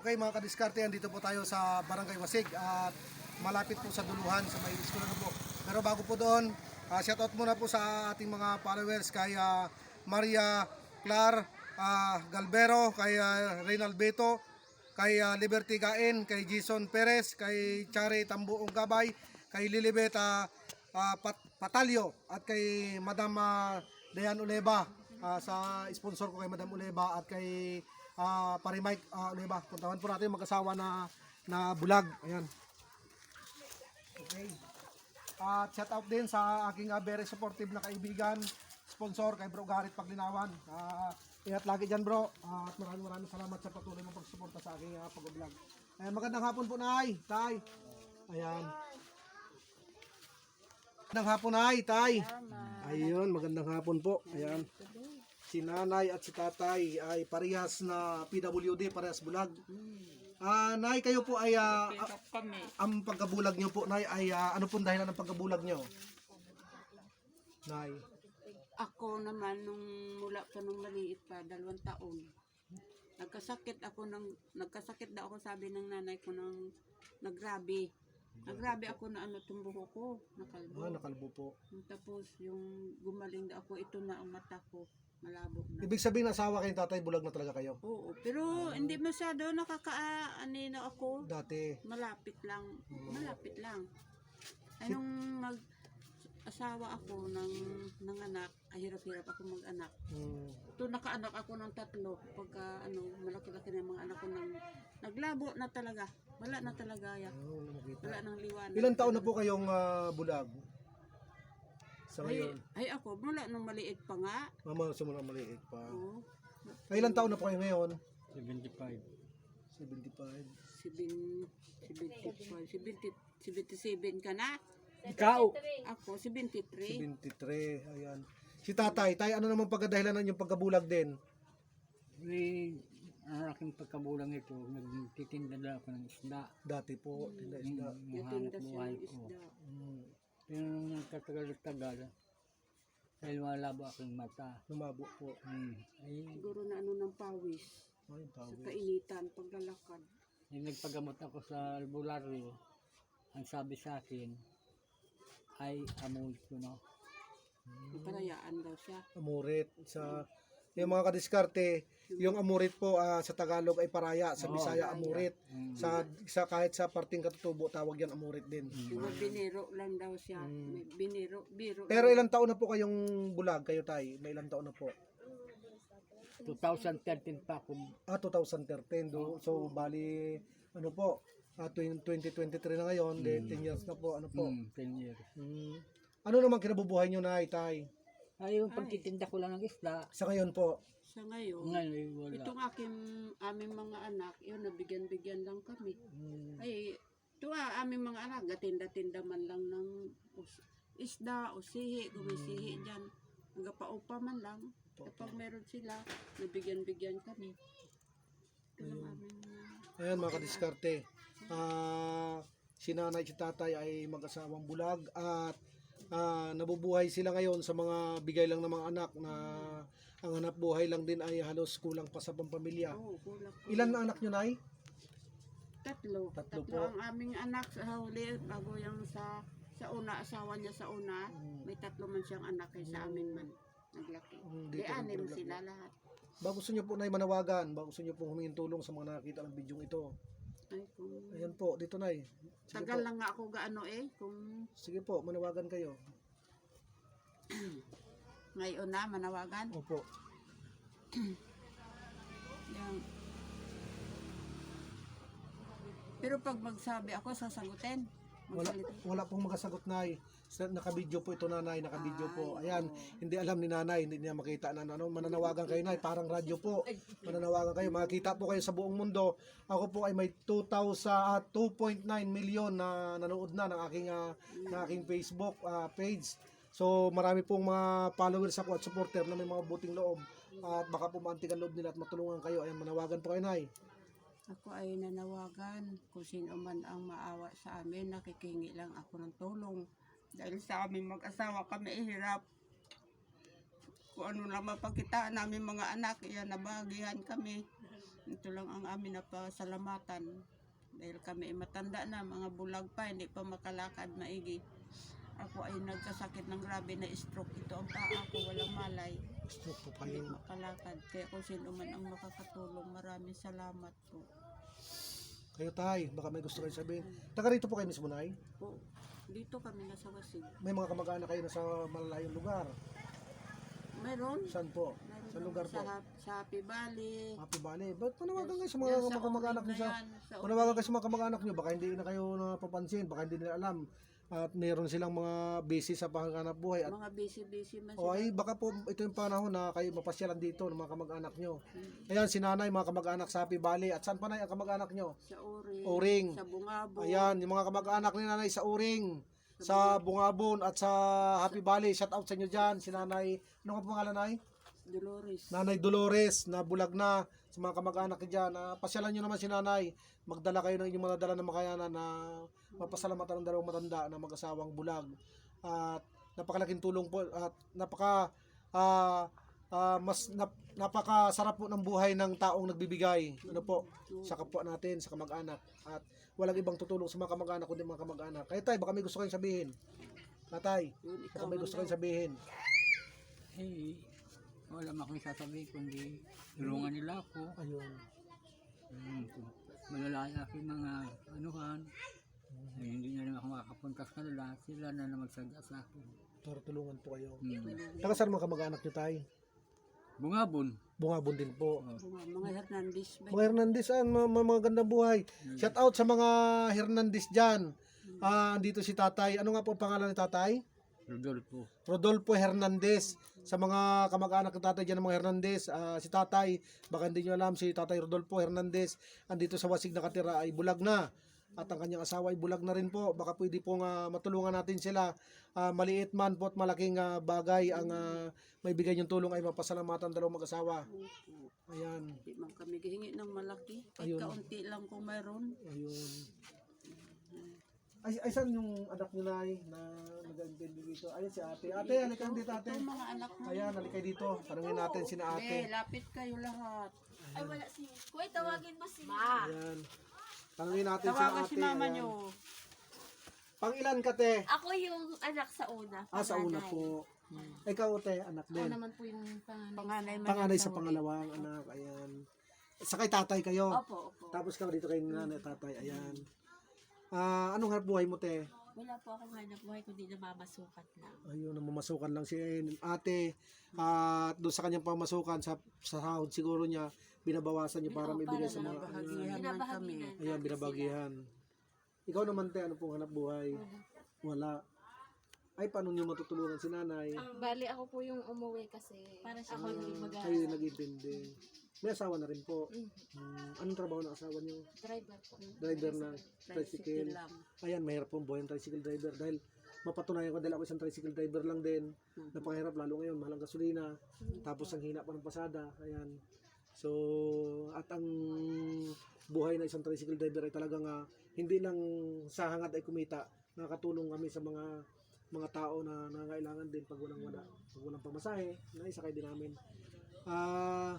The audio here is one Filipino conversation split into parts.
Okay mga kadiskarte, dito po tayo sa Barangay Wasig at malapit po sa duluhan sa may school na po. Pero bago po doon, uh, shoutout muna po sa ating mga followers kay ah, Maria Clar ah, Galvero, kay uh, Reynald Beto, kay ah, Liberty Gain, kay Jason Perez, kay Chari Tambuong Gabay, kay Lilibet ah, ah, Pat- Patalyo at kay Madam ah, Dayan Uleba ah, sa sponsor ko kay Madam Uleba at kay ah, Pari Mike ah, Uleba. Puntahan po natin mag-asawa na na bulag. Ayan. Okay. At shout out din sa aking ah, very supportive na kaibigan, sponsor kay Bro Garit Paglinawan. Ah, ingat lagi dyan bro. Ah, at maraming maraming salamat sa patuloy mong pagsuporta sa aking uh, pag-vlog. Ayan, magandang hapon po, Nay. Tay. Ayan. Magandang hapon, Nay. Tay. Ayun, magandang hapon po. Ayan. Si nanay at si tatay ay parehas na PWD, parehas bulag. Ah, nay, kayo po ay ah, ah, kami. ang pagkabulag nyo po, Nay, ay ah, ano pong dahilan ng pagkabulag nyo? Nay. Ako naman, nung mula pa nung maliit pa, dalawang taon, nagkasakit ako ng, nagkasakit daw ako sabi ng nanay ko ng nagrabe. Nagrabe ako na ano, tumbuho ko, nakalbo. Ah, nakalbo po. Tapos yung gumaling daw ako, ito na ang mata ko, malabo na. Ibig sabihin, asawa kayong tatay, bulag na talaga kayo? Oo, pero hindi masyado nakakaani na ako. Dati. Malapit lang, malapit lang. Anong mag asawa ako ng ng anak, ay hirap-hirap ako mag-anak. Hmm. Ito nakaanak ako ng tatlo. Pagka ano, malaki-laki na yung mga anak ko nang naglabo na talaga. Wala na talaga ya. Oh, nakita. Wala nang liwanag. Ilan taon na po kayong ah, bulag? Sa Ay, ngayon? ay ako, mula nung maliit pa nga. Mama, simula maliit pa. Oo. Ay, ilan taon na po kayo ngayon? 75. 75. Sibin, 75, 70, 77 ka na? Ikaw! Ako, 73. 73. Ayan. Si tatay, tay, ano naman pagkadahilan ng yung pagkabulag din? May ang aking pagkabulang ito, nagtitinda na ako ng isda. Dati po, tinda isda. Yung hanap Natinda siya buhay ng ko. isda. Hmm. Pero nung nagkatagal-tagal, dahil malabo aking mata, Lumabo po. hmm, ay, Siguro na ano ng pawis. Ay, Sa tawag. kainitan, paglalakad. yung nagpagamot ako sa albularyo, ang sabi sa akin, ay amul ko no. Parayaan daw siya. Amurit. Sa, yung mga kadiskarte, yung amurit po ah, sa Tagalog ay paraya, sa Bisaya amurit. Sa, sa kahit sa parting katutubo, tawag yan amurit din. Yung biniro lang daw siya. May biniro, biro. Pero ilang taon na po kayong bulag kayo tay? May ilang taon na po? 2013 pa ako, Ah, 2013. Do, so, bali, ano po, ah, 20- 2023 na ngayon, then 10 years na po, ano po. hmm, 10 years. Hmm. Ano naman kinabubuhay nyo na, tay? Ay, yung pagtitinda ko lang ng isda, Sa ngayon po, Sa ngayon, ngayon ay wala. itong aking, aming mga anak, yun, nabigyan-bigyan lang kami. hmm, Ay, ito ah, aming mga anak, gatinda-tinda man lang ng us- isda o sihi, gumisihi dyan. Nagapaupa man lang. Kapag meron sila, nabigyan-bigyan kami. Ito lang aming mga- Ayan mga kadiskarte. Ah, si nanay at si tatay ay mag-asawang bulag at ah, nabubuhay sila ngayon sa mga bigay lang ng mga anak na ang hanap buhay lang din ay halos kulang pa sa pampamilya. Oo, kulak ko. Ilan na anak nyo, Nay? Tatlo. Tatlo Tatlo, po. ang aming anak sa huli, bago yung sa sa una, asawa niya sa una, may tatlo man siyang anak kay sa amin man. Naglaki. Mm, Di dito anim sila lahat. Ba gusto nyo po na manawagan? Ba gusto nyo po humingin tulong sa mga nakakita ng bidyong ito? Ay, kung... Ayan po, dito Nay. Sige Tagal po. lang nga ako gaano eh, kung Sige po, manawagan kayo. ngayon na manawagan. Opo. Yan. Pero pag magsabi ako, sasagutin. Wala, wala pong magasagot nay. Nakabidyo po ito nanay, nakabidyo po. Ayan, hindi alam ni nanay, hindi niya makita na ano, mananawagan kayo nay, parang radyo po. Mananawagan kayo, makikita po kayo sa buong mundo. Ako po ay may 2,000 at 2.9 million na nanood na ng aking ah, ng aking Facebook ah, page. So marami pong mga followers ako at supporter na may mga buting loob at baka po maantig ang loob nila at matulungan kayo. Ayan, manawagan po kayo nay. Ako ay nanawagan kung sino man ang maawa sa amin, nakikingi lang ako ng tulong. Dahil sa aming mag-asawa kami hirap. Kung ano lang mapagkitaan namin mga anak, iyan nabagihan kami. ito lang ang amin na pasalamatan. Dahil kami ay matanda na, mga bulag pa, hindi pa makalakad maigi. Ako ay nagkasakit ng grabe na stroke. Ito ang paa ko, walang malay. Stroke po Hindi kayo. makalakad. Kaya kung sino man ang makakatulong, maraming salamat po. Kayo tay, baka may gusto kayo sabihin. Taga rito po kayo mismo, Nay? po. Dito kami nasa Wasig. May mga kamag-anak kayo na sa malalayong lugar. Meron. Saan po? Meron Sa lugar sa, po? Hap- Sa Happy Valley. Happy Valley. Ba't panawagan kayo sa mga sa mga kamag-anak niyo sa... yan, sa Panawagan kayo sa mga kamag-anak niyo, baka hindi na kayo napapansin, baka hindi nila alam. At meron silang mga busy sa panghanap buhay. At mga busy-busy man o sila. ay baka po ito yung panahon na kayo mapasyalan dito ng mga kamag-anak nyo. Hmm. Ayan, si nanay, mga kamag-anak sa Happy Valley. At saan pa na ang kamag-anak nyo? Sa Uring. Uring. Sa Bungabo. Ayan, yung mga kamag-anak ni nanay sa Uring, sa Bungabon at sa Happy Valley. Shout out sa inyo dyan, si nanay. Ano nga pangalan nay? Dolores. Nanay Dolores na bulag na sa mga kamag-anak dyan. Uh, pasyalan nyo naman si nanay. Magdala kayo ng inyong mga dala ng makayanan na mapasalamatan ng dalawang matanda na mag-asawang bulag. At napakalaking tulong po at napaka ah, ah, mas nap, napakasarap po ng buhay ng taong nagbibigay. Ano po? Sa kapwa natin, sa kamag-anak. At walang ibang tutulong sa mga kamag-anak kundi mga kamag-anak. Kaya tay, baka may gusto kayong sabihin. Tatay, baka may gusto kayong sabihin. Eh, wala akong sasabihin kundi tulungan nila ako. Ayun. Hmm, kung malalaya aking mga anuhan. Eh, hindi na rin ako makakapunta sa kanila. Sila na na magsadya sa akin. Para tulungan po kayo. Hmm. Taga saan mga kamag-anak nyo tay? Bungabon. Bungabon din po. Mga, mga Hernandez ba? Mga Hernandez, ah, mga, mga, gandang buhay. Shout out sa mga Hernandez dyan. Ah, andito si tatay. Ano nga po ang pangalan ni tatay? Rodolfo. Rodolfo Hernandez. Sa mga kamag-anak ng tatay dyan ng mga Hernandez, ah, si tatay, baka hindi nyo alam, si tatay Rodolfo Hernandez, andito sa Wasig nakatira ay bulag na. At ang kanyang asawa ay bulag na rin po. Baka pwede pong ah, matulungan natin sila. Ah, maliit man po at malaking ah, bagay ang ah, may bigay yung tulong ay mapasalamatan dalawang mag-asawa. Ayan. Di man kami gihingi ng malaki. Kahit kaunti lang kung mayroon. Ayun. Ay, ay saan yung anak niyo na na nag-intindi dito? Ayun si ate. Ate, halika dito ate. Ito mga anak mo. Ayan, halika dito. Tanungin natin si na Eh, ate. lapit kayo lahat. Ay, wala si... Kuya, tawagin mo si... Ma! Ayan. Tanungin natin si Tawagan ate. si mama Ayan. nyo. Pang ilan ka te? Ako yung anak sa una. Ah, sa una panganay. po. Ikaw te, anak Ako din. naman po yung panganay. Panganay man Panganay sa huli. pangalawang anak. Ayan. Sa kay tatay kayo. Opo, opo. Tapos ka dito kay nanay tatay. Ayan. Ah, anong hanap buhay mo te? Wala po akong hanap buhay kundi namamasukat lang. Ayun, namamasukan lang si ate. At doon sa kanyang pamasukan, sa, sa sahod siguro niya, binabawasan niya para Oo, maibigay para sa mga... Bahagihan man kami. Ayan, binabagihan. Ikaw naman, te, ano pong hanap buhay? Wala. Ay, paano niyo matutulungan si nanay? Bali, ako po yung umuwi kasi Para siya ako yung mag Kayo nag-intindi. May asawa na rin po. Mm. Hmm, anong trabaho ng asawa niyo? driver po. Driver na Tricycle tricycle. lang. Ayan, mahirap pong buhay ng tricycle driver dahil mapatunayan ko dahil ako isang tricycle driver lang din. Napakahirap lalo ngayon, mahal ang gasolina. Tapos ang hina pa ng pasada. Ayan. So, at ang buhay na isang tricycle driver ay talagang ah, hindi lang sa hangad ay kumita. Nakakatulong kami sa mga mga tao na nangangailangan din pag walang wala. Pag walang pamasahe, naisakay din namin. Ah,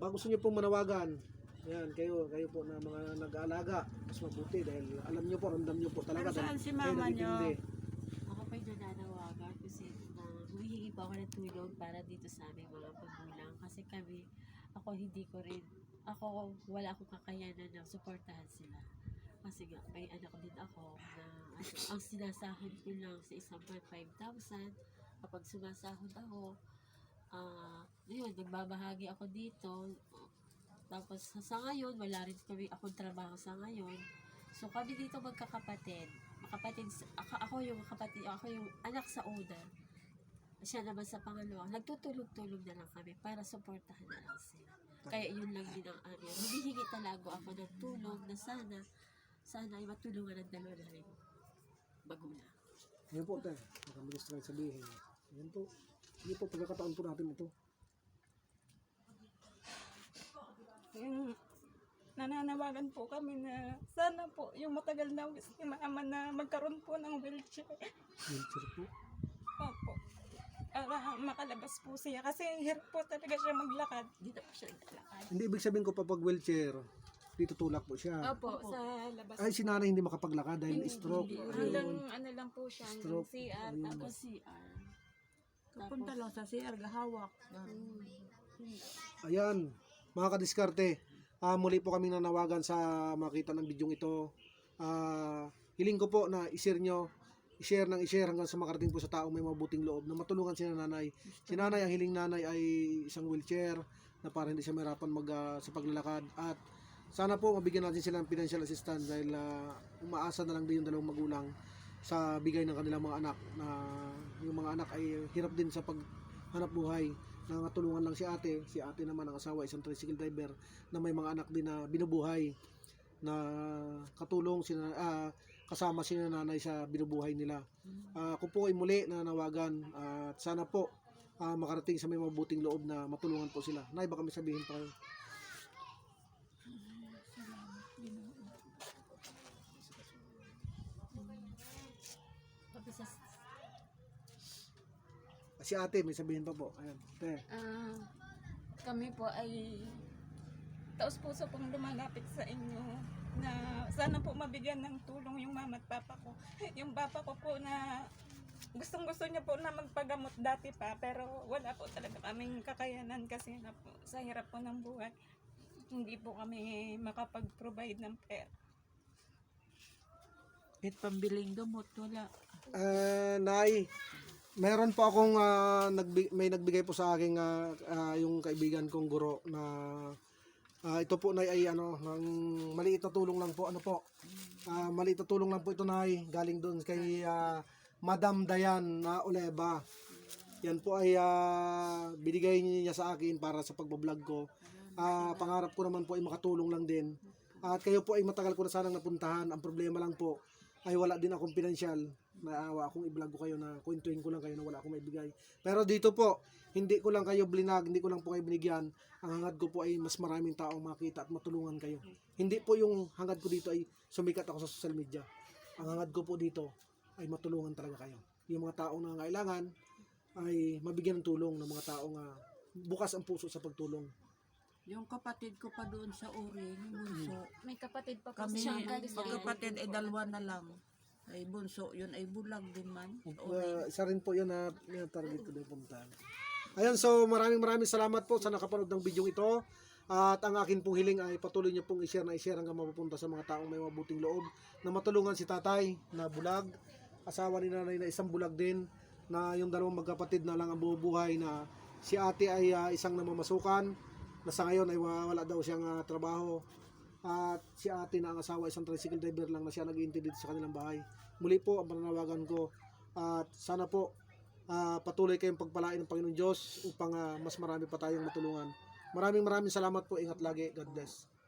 baka gusto niyo pong manawagan, yan, kayo, kayo po na mga nag-aalaga, mas mabuti dahil alam niyo po, ramdam niyo po talaga. Pero saan si mama niyo? Ako po'y nananawagan kasi na humihingi po ako ng tulong para dito sa aming mga magulang. Kasi kami, ako hindi ko rin, ako wala akong kakayanan na suportahan sila. Kasi nga, may anak din ako na ang sinasahod ko lang sa isang buwan 5,000. Kapag sumasahod ako, ah, yun, nagbabahagi ako dito. Tapos sa- ngayon, wala rin kami akong trabaho sa ngayon. So kami dito magkakapatid. Makapatid, s- ako, ako yung kapatid, ako yung anak sa una. Siya naman sa pangalawa. Nagtutulog-tulog na lang kami para suportahan na lang sila. Kaya yun lang din ang amin. Humihingi talaga ako ng tulong na sana, sana ay matulungan ng dalawa na rin magulang. Yan po, te. May gusto kayo sabihin. Yan po. Yan po, pagkakataon po natin ito. yung nananawagan po kami na sana po yung matagal na wish ni mama na magkaroon po ng wheelchair. Wheelchair po. Opo. para makalabas po siya. Kasi hirap po talaga siya maglakad. Dito po siya naglalakad. Hindi ibig sabihin ko pa pag wheelchair, dito tulak po siya. Opo, sa labas. Ay, si nanay hindi makapaglakad dahil stroke. Hanggang Ayun. ano lang po siya, hanggang Stroke. CR. Ayun. Tapos CR. Kapunta lang sa CR, gahawak. Ayan, mga kadiskarte, ah, muli po kaming nanawagan sa makita ng bidyong ito. Ah, hiling ko po na i-share nyo, i-share ng i-share hanggang sa makarating po sa taong may mabuting loob na matulungan si nanay. Si nanay, ang hiling nanay ay isang wheelchair na para hindi siya mahirapan mag, ah, sa paglalakad at sana po mabigyan natin sila ng financial assistance dahil ah, umaasa na lang din yung dalawang magulang sa bigay ng kanilang mga anak na yung mga anak ay hirap din sa paghanap buhay. Nangatulungan lang si ate. Si ate naman ang asawa isang tricycle driver na may mga anak din na binubuhay na katulong sina ah, kasama si nanay sa binubuhay nila. Ah, ako po ay muli na nawagan at sana po ah, makarating sa may mabuting loob na matulungan po sila. Nay baka may sabihin pa kayo si ate may sabihin pa po ayan te Ah, kami po ay taos puso pong lumalapit sa inyo na sana po mabigyan ng tulong yung mama at papa ko. Yung papa ko po na gustong gusto niya po na magpagamot dati pa pero wala po talaga kaming kakayanan kasi na po sa hirap po ng buhay. Hindi po kami makapag-provide ng pera. Kahit pambiling gamot, wala. Ah, Nay, meron po akong ah, nagbi- may nagbigay po sa akin ah, ah, yung kaibigan kong guro na ah, ito po Nay ay ano, ng maliit na tulong lang po. Ano po? Ah, maliit na tulong lang po ito Nay, galing doon kay ah, Madam Dayan na Oleba. Yan po ay ah, binigay niya sa akin para sa pagbablog ko. Ah, pangarap ko naman po ay makatulong lang din. At kayo po ay matagal ko na sanang napuntahan. Ang problema lang po ay wala din akong pinansyal. Naawa akong i-vlog ko kayo na kwentuhin ko lang kayo na wala akong maibigay. Pero dito po, hindi ko lang kayo blinag, hindi ko lang po kayo binigyan. Ang hangad ko po ay mas maraming taong makita at matulungan kayo. Hindi po yung hangad ko dito ay sumikat ako sa social media. Ang hangad ko po dito ay matulungan talaga kayo. Yung mga taong nangangailangan ay mabigyan ng tulong ng mga taong ah, bukas ang puso sa pagtulong. Yung kapatid ko pa doon sa Uri, yung bunso. May kapatid pa po Kami, siyang magkapatid ay dalawa na lang. Ay bunso, yun ay bulag din man. Uh, isa rin po yun na na target ko din puntahan. Ayan, so maraming maraming salamat po sa nakapanood ng video ito. At ang akin pong hiling ay patuloy niyo pong i-share na i-share hanggang mapupunta sa mga taong may mabuting loob na matulungan si tatay na bulag, asawa ni nanay na isang bulag din, na yung dalawang magkapatid na lang ang bubuhay na si ate ay ah, isang namamasukan, na sa ngayon ay wa- wala daw siyang ah, trabaho. At si ate na ang asawa isang tricycle driver lang na siya nag dito sa kanilang bahay. Muli po ang pananawagan ko at sana po ah, patuloy kayong pagpalain ng Panginoon Diyos upang ah, mas marami pa tayong matulungan. Maraming maraming salamat po. Ingat lagi. God bless.